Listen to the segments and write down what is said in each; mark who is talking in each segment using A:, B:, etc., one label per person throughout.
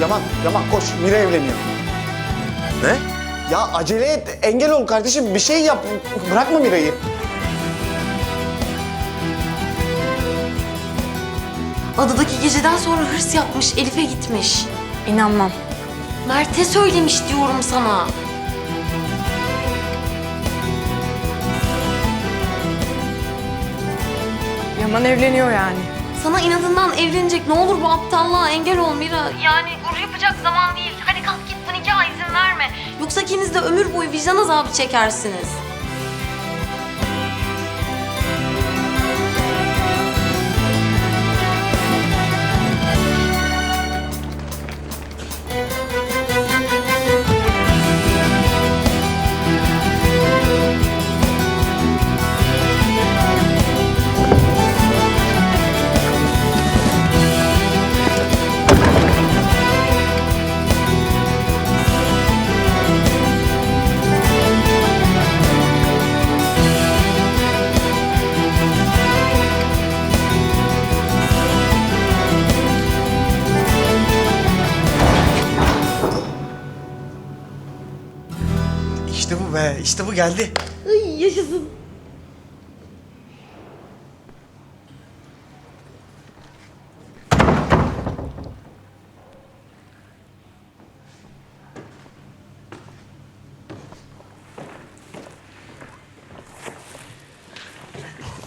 A: Yaman, Yaman koş. Mira evleniyor.
B: Ne?
A: Ya acele et. Engel ol kardeşim. Bir şey yap. Bırakma Mira'yı.
C: Adadaki geceden sonra hırs yapmış, Elif'e gitmiş.
D: İnanmam.
C: Mert'e söylemiş diyorum sana.
D: Yaman evleniyor yani.
C: Sana inadından evlenecek. Ne olur bu aptallığa engel ol Mira. Yani yapacak zaman değil. Hadi kalk git bu nikaha izin verme. Yoksa ikiniz de ömür boyu vicdan azabı çekersiniz.
A: Bu geldi.
C: Ay yaşasın.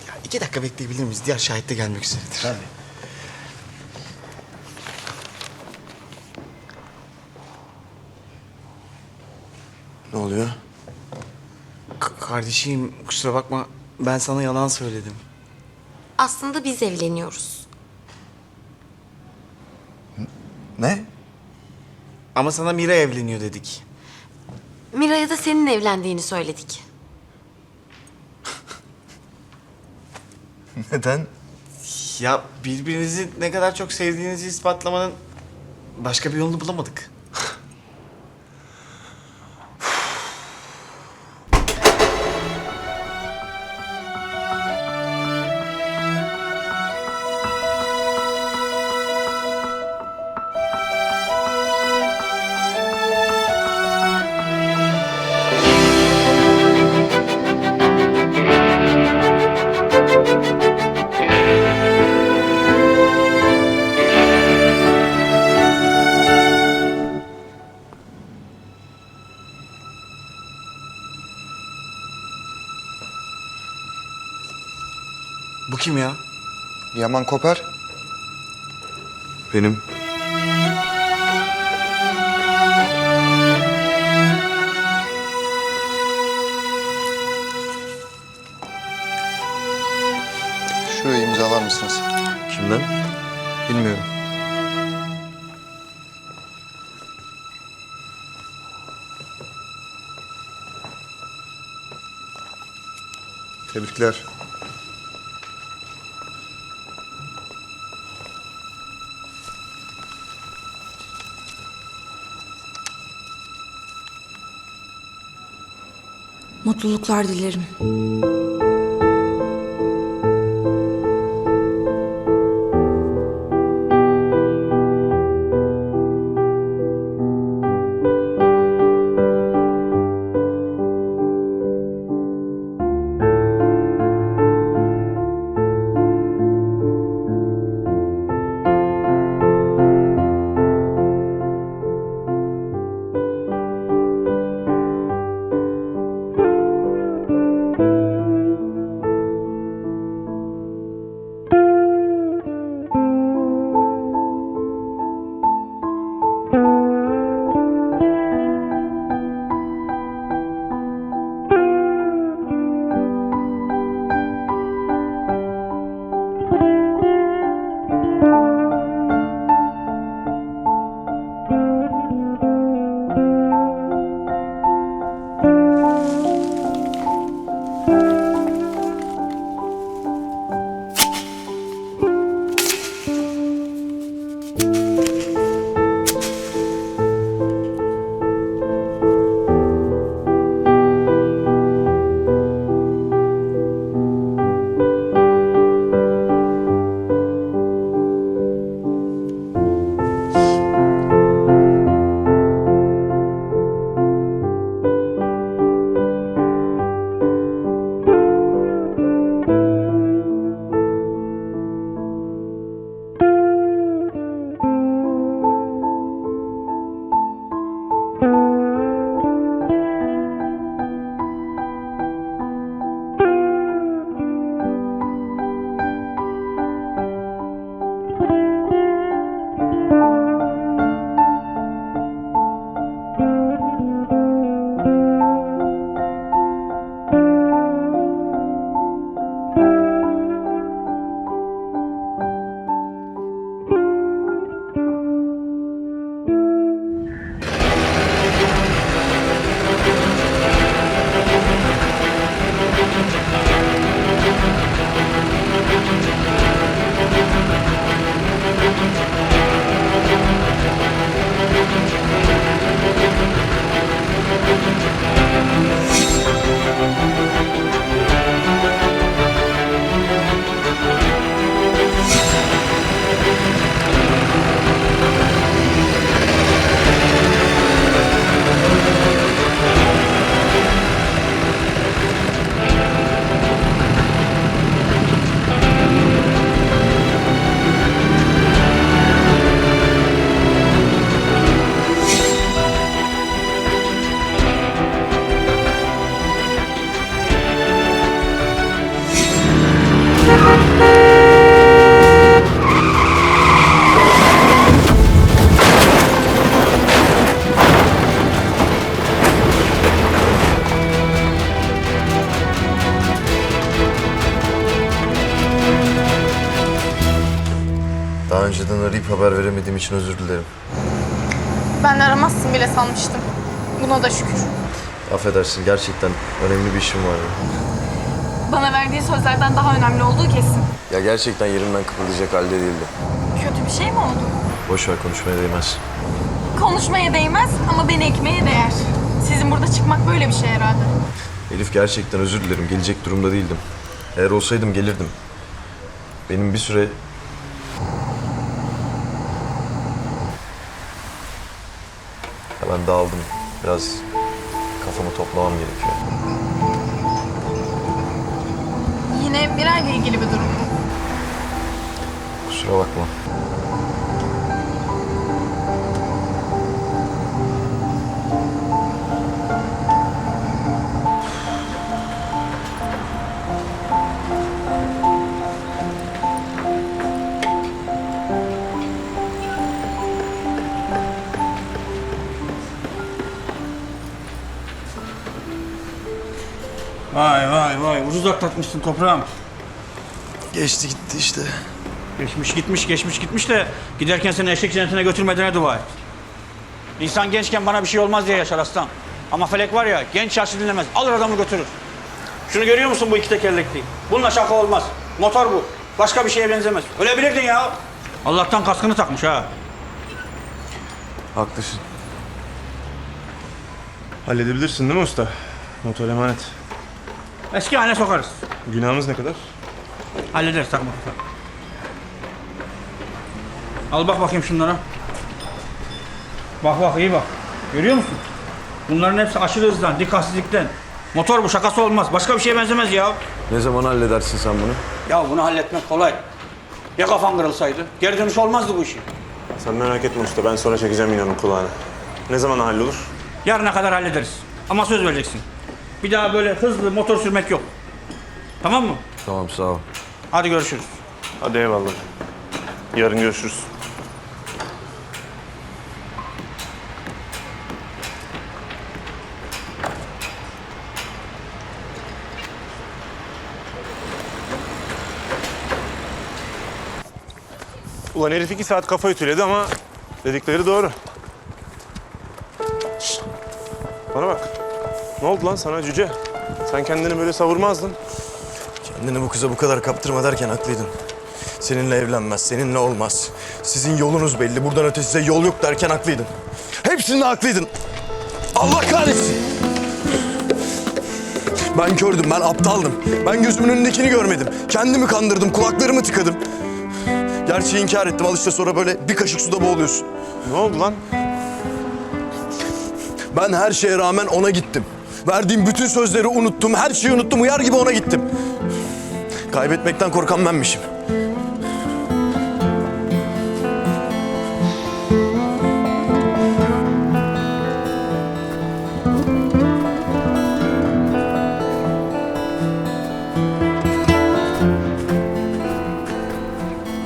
A: Ya iki dakika bekleyebilir miyiz? Diğer şahit de gelmek üzeredir. Tabii.
B: Ne oluyor?
A: Kardeşim kusura bakma. Ben sana yalan söyledim.
C: Aslında biz evleniyoruz.
B: Ne?
A: Ama sana Mira evleniyor dedik.
C: Mira'ya da senin evlendiğini söyledik.
B: Neden?
A: Ya birbirinizi ne kadar çok sevdiğinizi ispatlamanın başka bir yolunu bulamadık. Kim ya?
B: Yaman Koper. Benim.
E: Şurayı imzalar mısınız?
B: Kimden?
E: Bilmiyorum. Tebrikler.
D: Mutluluklar dilerim.
B: Haber veremediğim için özür dilerim.
F: Ben aramazsın bile sanmıştım. Buna da şükür.
B: Affedersin gerçekten önemli bir işim vardı.
F: Bana verdiği sözlerden daha önemli olduğu kesin.
B: Ya gerçekten yerimden kıpırdayacak halde değildi.
F: Kötü bir şey mi oldu?
B: Boş ver konuşmaya değmez.
F: Konuşmaya değmez ama beni ekmeye değer. Sizin burada çıkmak böyle bir şey herhalde.
B: Elif gerçekten özür dilerim. Gelecek durumda değildim. Eğer olsaydım gelirdim. Benim bir süre... Hemen dağıldım. Biraz kafamı toplamam gerekiyor.
F: Yine Miray'la ilgili bir durum mu?
B: Kusura bakma.
G: Vay vay vay ucuz atlatmışsın toprağım.
B: Geçti gitti işte.
G: Geçmiş gitmiş geçmiş gitmiş de giderken seni eşek cennetine götürmediğine dua et. İnsan gençken bana bir şey olmaz diye yaşar aslan. Ama felek var ya genç yaşlı dinlemez alır adamı götürür. Şunu görüyor musun bu iki tekerlekli? Bununla şaka olmaz. Motor bu. Başka bir şeye benzemez. Ölebilirdin ya. Allah'tan kaskını takmış ha.
B: Haklısın.
H: Halledebilirsin değil mi usta? Motor emanet.
G: Eski haline sokarız.
H: Günahımız ne kadar?
G: Hallederiz takma kafa. Al bak bakayım şunlara. Bak bak iyi bak. Görüyor musun? Bunların hepsi aşırı hızdan, dikkatsizlikten. Motor bu şakası olmaz. Başka bir şeye benzemez ya.
B: Ne zaman halledersin sen bunu?
G: Ya bunu halletmek kolay. Ya kafan kırılsaydı? Geri dönüş olmazdı bu işin.
H: Sen merak etme usta. Ben sonra çekeceğim inanın kulağına. Ne zaman hallolur?
G: Yarına kadar hallederiz. Ama söz vereceksin. Bir daha böyle hızlı motor sürmek yok. Tamam mı?
B: Tamam sağ ol.
G: Hadi görüşürüz.
H: Hadi eyvallah. Yarın görüşürüz. Ulan herif iki saat kafa ütüledi ama dedikleri doğru. Şşt! Bana bak. Ne oldu lan sana cüce? Sen kendini böyle savurmazdın.
B: Kendini bu kıza bu kadar kaptırma derken haklıydın. Seninle evlenmez, seninle olmaz. Sizin yolunuz belli, buradan öte size yol yok derken haklıydın. Hepsinde haklıydın. Allah kahretsin. Ben kördüm, ben aptaldım. Ben gözümün önündekini görmedim. Kendimi kandırdım, kulaklarımı tıkadım. Gerçeği inkar ettim. Al işte sonra böyle bir kaşık suda boğuluyorsun.
H: Ne oldu lan?
B: Ben her şeye rağmen ona gittim. Verdiğim bütün sözleri unuttum, her şeyi unuttum. Uyar gibi ona gittim. Kaybetmekten korkan benmişim.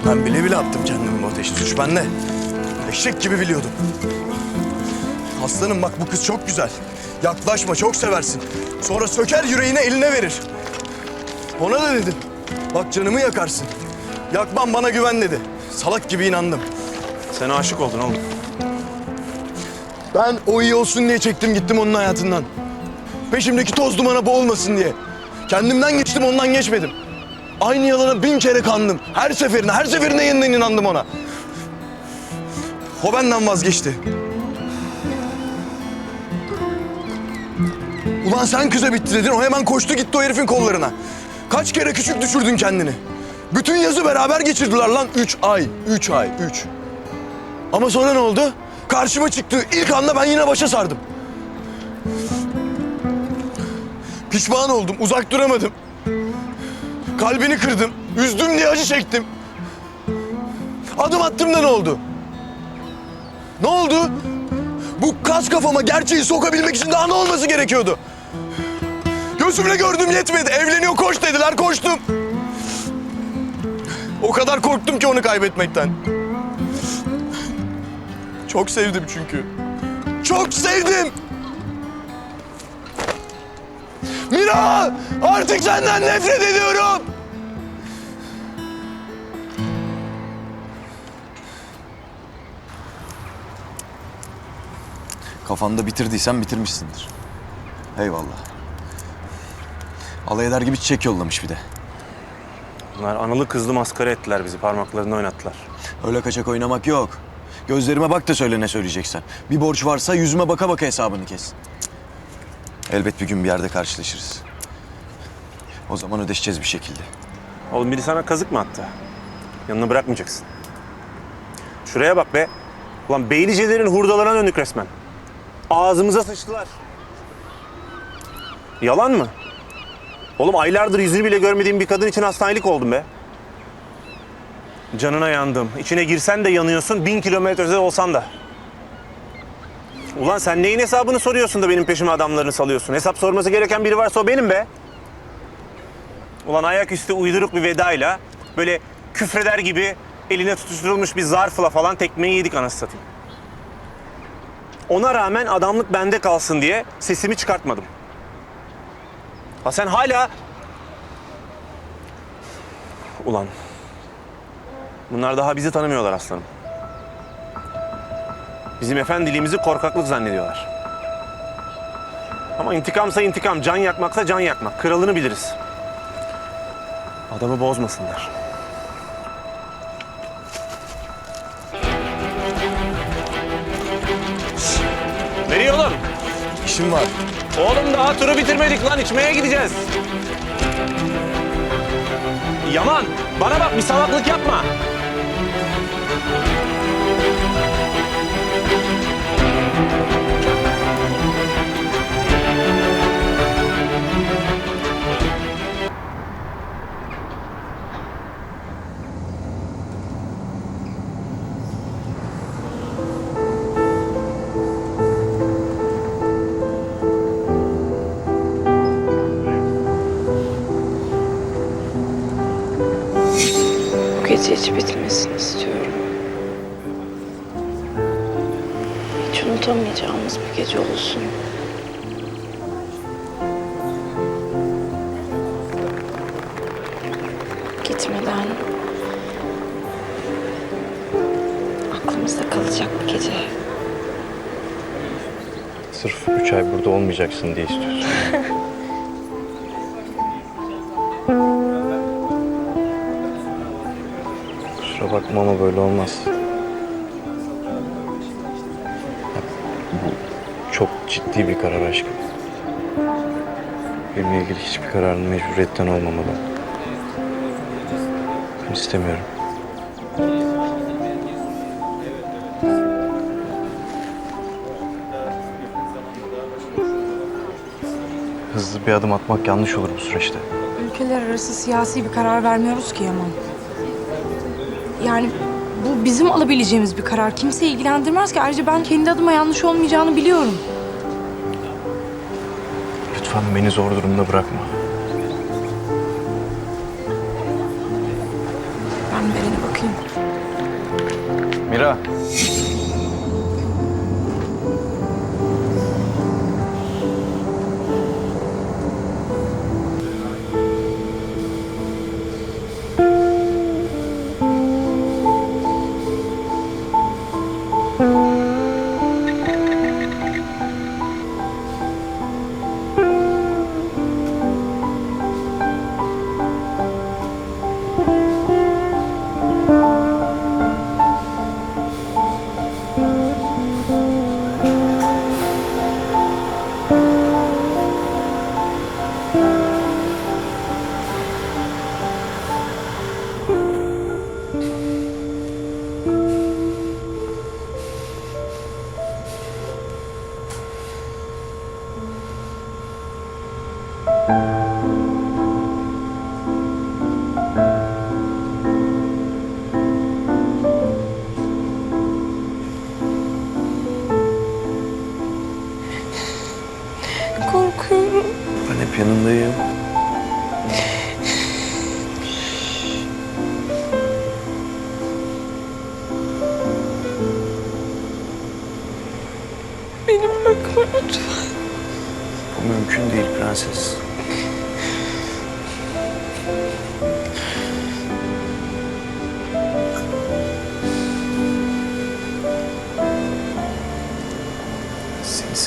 B: Ben bile bile attım kendimi bu ateşe. Suç bende. Eşek gibi biliyordum. Aslanım bak bu kız çok güzel. Yaklaşma çok seversin. Sonra söker yüreğine eline verir. Ona da dedim. Bak canımı yakarsın. Yakman bana güven dedi. Salak gibi inandım.
H: Sen aşık oldun oğlum.
B: Ben o iyi olsun diye çektim gittim onun hayatından. Peşimdeki toz dumana boğulmasın diye. Kendimden geçtim ondan geçmedim. Aynı yalana bin kere kandım. Her seferinde, her seferinde yeniden inandım ona. O benden vazgeçti. Ulan sen kıza bitti dedin, o hemen koştu gitti o herifin kollarına. Kaç kere küçük düşürdün kendini. Bütün yazı beraber geçirdiler lan. Üç ay, üç ay, üç. Ama sonra ne oldu? Karşıma çıktı. İlk anda ben yine başa sardım. Pişman oldum, uzak duramadım. Kalbini kırdım, üzdüm diye acı çektim. Adım attım da ne oldu? Ne oldu? Bu kas kafama gerçeği sokabilmek için daha ne olması gerekiyordu? Gözümle gördüm yetmedi. Evleniyor koş dediler koştum. O kadar korktum ki onu kaybetmekten. Çok sevdim çünkü. Çok sevdim. Mira! Artık senden nefret ediyorum.
I: Kafanda bitirdiysen bitirmişsindir. Eyvallah. Alay eder gibi çiçek yollamış bir de.
H: Bunlar analı kızlı maskara ettiler bizi. Parmaklarını oynattılar.
I: Öyle kaçak oynamak yok. Gözlerime bak da söyle ne söyleyeceksen. Bir borç varsa yüzüme baka baka hesabını kes. Elbet bir gün bir yerde karşılaşırız. O zaman ödeşeceğiz bir şekilde.
H: Oğlum biri sana kazık mı attı? Yanına bırakmayacaksın. Şuraya bak be. Ulan Beylicelerin hurdalarına döndük resmen. Ağzımıza sıçtılar. Yalan mı? Oğlum aylardır yüzünü bile görmediğim bir kadın için hastanelik oldum be. Canına yandım. İçine girsen de yanıyorsun, bin kilometre ötede olsan da. Ulan sen neyin hesabını soruyorsun da benim peşime adamlarını salıyorsun? Hesap sorması gereken biri varsa o benim be. Ulan ayaküstü uyduruk bir vedayla böyle küfreder gibi eline tutuşturulmuş bir zarfla falan tekmeyi yedik anasını satayım. Ona rağmen adamlık bende kalsın diye sesimi çıkartmadım. Ha sen hala... Ulan... Bunlar daha bizi tanımıyorlar aslanım. Bizim efendiliğimizi korkaklık zannediyorlar. Ama intikamsa intikam, can yakmaksa can yakmak. Kralını biliriz. Adamı bozmasınlar.
B: İşim var.
H: Oğlum daha turu bitirmedik lan içmeye gideceğiz. Yaman bana bak bir salaklık yapma.
D: Hiç bitmesini istiyorum. Hiç unutamayacağımız bir gece olsun. Gitmeden aklımızda kalacak bir gece.
B: Sırf üç ay burada olmayacaksın diye istiyorsun. Kusura bakma ama böyle olmaz. Bu çok ciddi bir karar aşkım. Benimle ilgili hiçbir kararın mecburiyetten olmamalı. Ben istemiyorum. Hızlı bir adım atmak yanlış olur bu süreçte.
D: Ülkeler arası siyasi bir karar vermiyoruz ki Yaman. Yani bu bizim alabileceğimiz bir karar. Kimseyi ilgilendirmez ki. Ayrıca ben kendi adıma yanlış olmayacağını biliyorum.
B: Lütfen beni zor durumda bırakma.
D: Ben Beren'e bakayım.
B: Mira.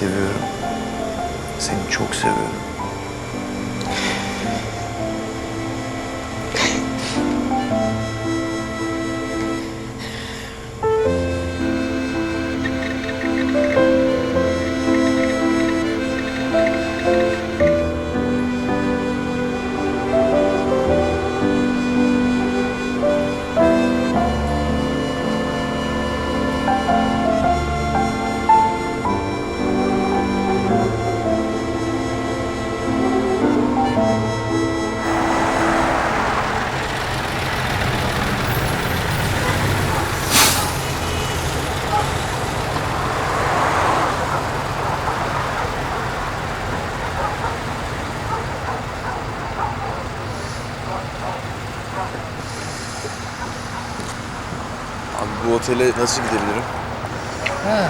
I: Seviyorum. Seni çok seviyorum. Bu otele nasıl gidebilirim?
J: He.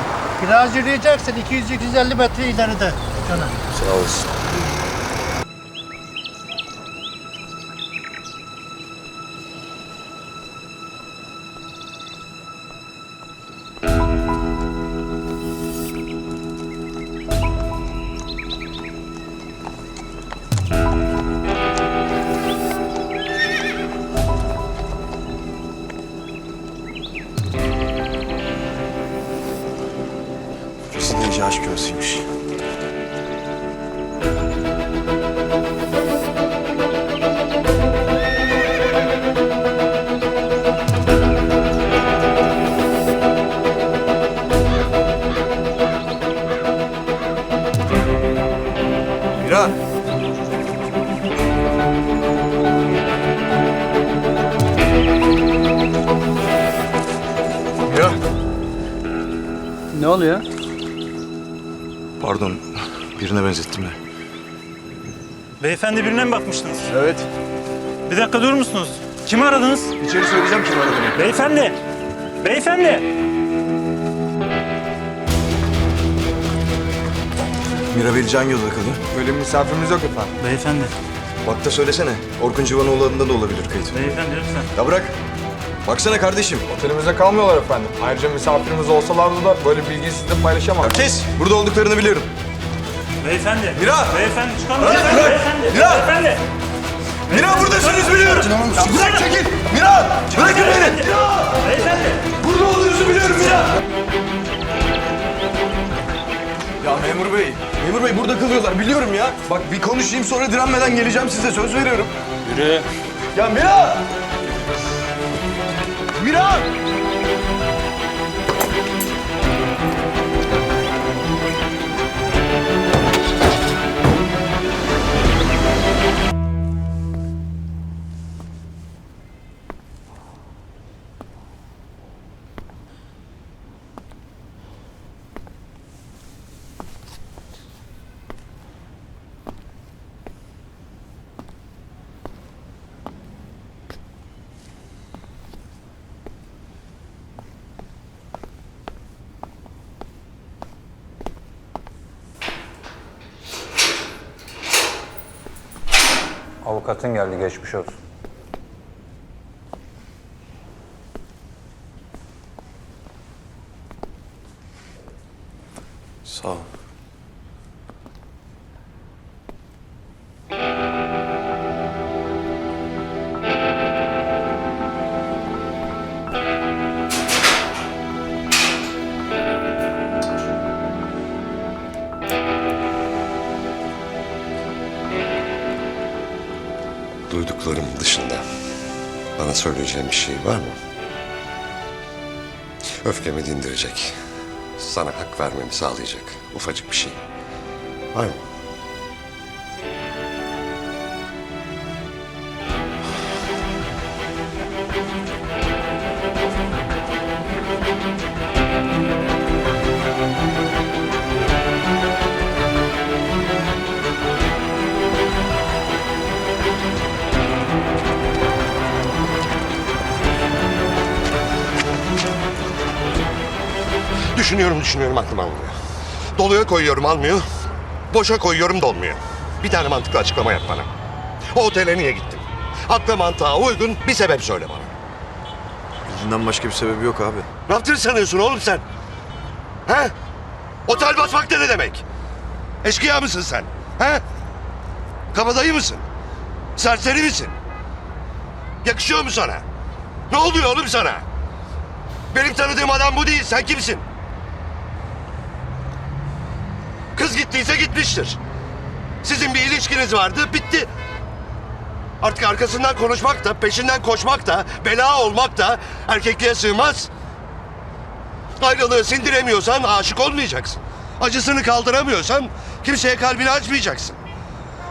J: Biraz yürüyeceksin 200-250 metre ileride. Canım.
I: Sağ olasın. Mira! Mira!
J: Ne oluyor?
B: Pardon, birine benzettim de.
K: Beyefendi birine mi bakmıştınız?
B: Evet,
K: Bir dakika durur musunuz? Kimi aradınız?
B: içeri söyleyeceğim kim aradığını.
K: Beyefendi! Beyefendi!
B: Mirabel Can Yolda kalıyor.
L: Böyle bir misafirimiz yok efendim.
K: Beyefendi.
B: Bak da söylesene. Orkun Civanoğlu adında da olabilir kayıt.
K: Beyefendi lütfen.
B: Ya bırak. Baksana kardeşim.
E: Otelimizde kalmıyorlar efendim. Ayrıca misafirimiz olsalardı da böyle bilgiyi sizinle paylaşamam.
B: Ya kes. Burada olduklarını biliyorum.
K: Beyefendi.
B: Mira!
K: Beyefendi çıkar
B: bırak!
K: Beyefendi.
B: Mira!
K: Beyefendi.
B: Mira buradasınız biliyorum. Kalıyorlar biliyorum ya. Bak bir konuşayım sonra direnmeden geleceğim size söz veriyorum.
K: Yürü.
B: Ya Mira! Mira!
K: Avukatın geldi geçmiş olsun.
M: Söyleyeceğim bir şey var mı? Öfkemi dindirecek, sana hak vermemi sağlayacak ufacık bir şey. Var mı?
N: Düşünüyorum düşünüyorum aklım almıyor. Doluya koyuyorum almıyor. Boşa koyuyorum dolmuyor. Bir tane mantıklı açıklama yap bana. O otele niye gittin? Akla mantığa uygun bir sebep söyle bana.
B: Yüzünden başka bir sebebi yok abi.
N: Ne yaptığını sanıyorsun oğlum sen? He? Otel basmak da ne demek? Eşkıya mısın sen? He? Kabadayı mısın? Serseri misin? Yakışıyor mu sana? Ne oluyor oğlum sana? Benim tanıdığım adam bu değil. Sen kimsin? Kız gittiyse gitmiştir. Sizin bir ilişkiniz vardı, bitti. Artık arkasından konuşmak da, peşinden koşmak da, bela olmak da erkekliğe sığmaz. Ayrılığı sindiremiyorsan aşık olmayacaksın. Acısını kaldıramıyorsan kimseye kalbini açmayacaksın.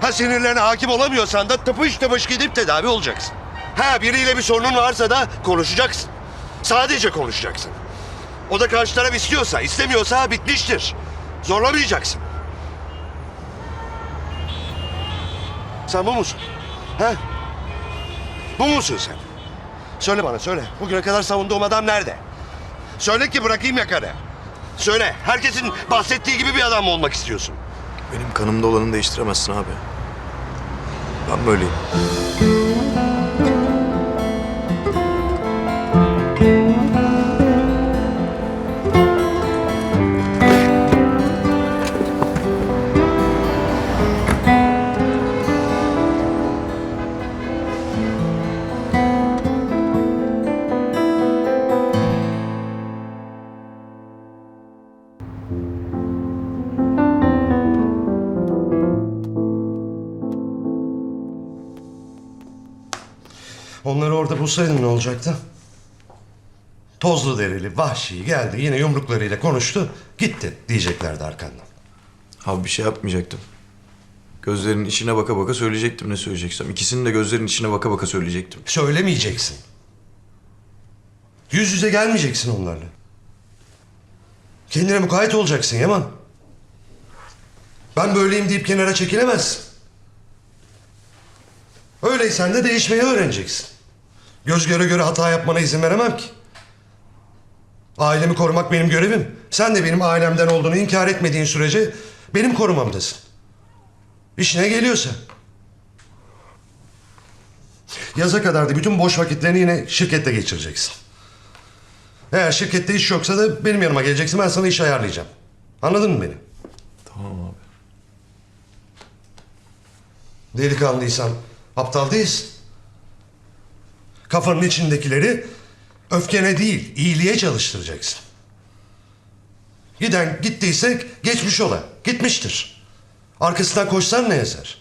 N: Ha sinirlerine hakim olamıyorsan da tıpış tıpış gidip tedavi olacaksın. Ha biriyle bir sorunun varsa da konuşacaksın. Sadece konuşacaksın. O da karşı taraf istiyorsa, istemiyorsa bitmiştir. Zorlamayacaksın. Sen bu musun? Ha? Bu musun sen? Söyle bana söyle. Bugüne kadar savunduğum adam nerede? Söyle ki bırakayım yakanı. Söyle. Herkesin bahsettiği gibi bir adam mı olmak istiyorsun?
B: Benim kanımda olanı değiştiremezsin abi. Ben böyleyim.
N: Bulsaydın ne olacaktı? Tozlu derili, vahşi geldi yine yumruklarıyla konuştu. Gitti diyeceklerdi arkandan.
B: Abi bir şey yapmayacaktım. Gözlerinin içine baka baka söyleyecektim ne söyleyeceksem. İkisinin de gözlerinin içine baka baka söyleyecektim.
N: Söylemeyeceksin. Yüz yüze gelmeyeceksin onlarla. Kendine mukayyet olacaksın Yaman. Ben böyleyim deyip kenara çekilemezsin. Öyleysen de değişmeyi öğreneceksin. Göz göre göre hata yapmana izin veremem ki. Ailemi korumak benim görevim. Sen de benim ailemden olduğunu inkar etmediğin sürece benim korumamdasın. İşine geliyorsa. Yaza kadar da bütün boş vakitlerini yine şirkette geçireceksin. Eğer şirkette iş yoksa da benim yanıma geleceksin. Ben sana iş ayarlayacağım. Anladın mı beni?
B: Tamam abi.
N: Delikanlıysan aptal değilsin. Kafanın içindekileri öfkene değil, iyiliğe çalıştıracaksın. Giden gittiyse geçmiş ola. Gitmiştir. Arkasından koşsan ne yazar?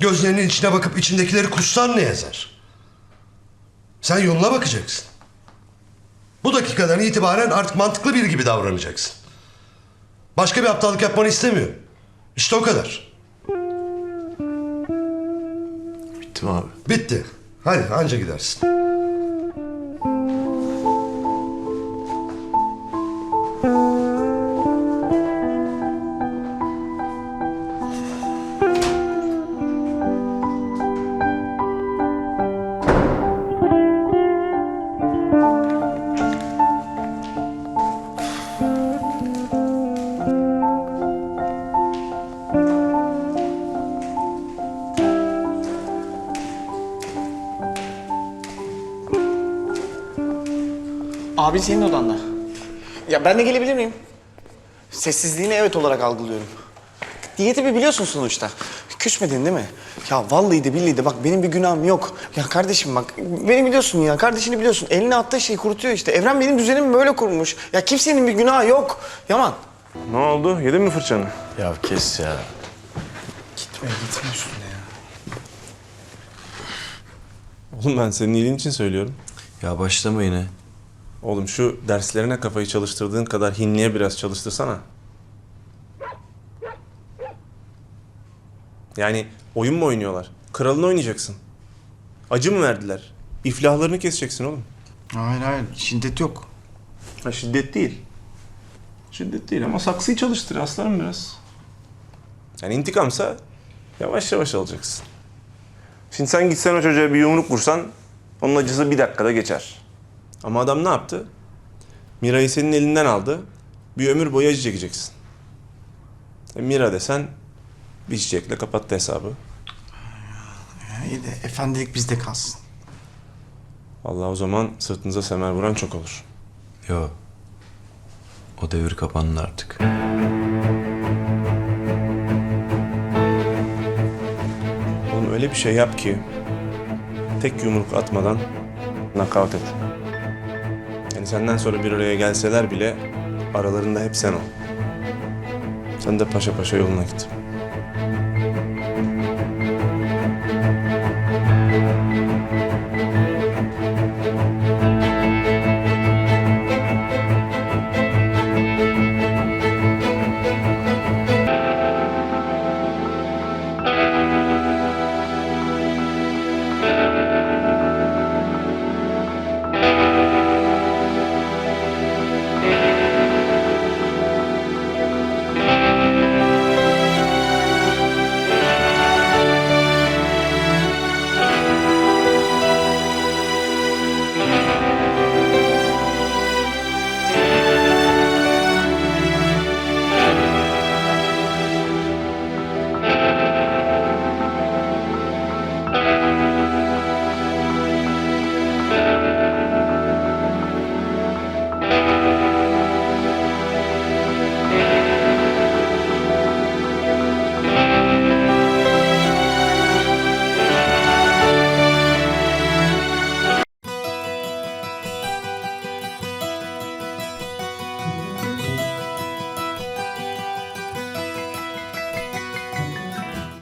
N: Gözlerinin içine bakıp içindekileri kussan ne yazar? Sen yoluna bakacaksın. Bu dakikadan itibaren artık mantıklı biri gibi davranacaksın. Başka bir aptallık yapmanı istemiyorum. İşte o kadar.
B: Bitti mi abi?
N: Bitti. Hadi anca gidersin.
A: Abi senin odanda. Ya ben de gelebilir miyim? Sessizliğini evet olarak algılıyorum. Diyetimi biliyorsun sonuçta. Küsmedin değil mi? Ya vallahi de billahi de bak benim bir günahım yok. Ya kardeşim bak beni biliyorsun ya kardeşini biliyorsun. Eline attığı şeyi kurutuyor işte. Evren benim düzenimi böyle kurmuş. Ya kimsenin bir günahı yok. Yaman.
H: Ne oldu? Yedin mi fırçanı?
B: Ya kes ya.
A: Gitme gitme üstüne ya.
O: Oğlum ben senin iyiliğin için söylüyorum.
B: Ya başlama yine.
O: Oğlum şu derslerine kafayı çalıştırdığın kadar hinliye biraz çalıştırsana. Yani oyun mu oynuyorlar? Kralını oynayacaksın. Acı mı verdiler? İflahlarını keseceksin oğlum.
A: Hayır hayır şiddet yok.
O: Ha şiddet değil. Şiddet değil ama saksıyı çalıştır aslanım biraz. Yani intikamsa yavaş yavaş alacaksın.
H: Şimdi sen gitsen o çocuğa bir yumruk vursan onun acısı bir dakikada geçer.
O: Ama adam ne yaptı?
H: Mira'yı senin elinden aldı. Bir ömür boyu acı çekeceksin. E, Mira desen bir çiçekle kapattı hesabı.
A: Ya iyi de efendilik bizde kalsın.
H: Allah o zaman sırtınıza semer vuran çok olur.
I: Yo. O devir kapandı artık.
H: Oğlum öyle bir şey yap ki tek yumruk atmadan nakavt et. Yani senden sonra bir araya gelseler bile aralarında hep sen ol. Sen de paşa paşa yoluna git.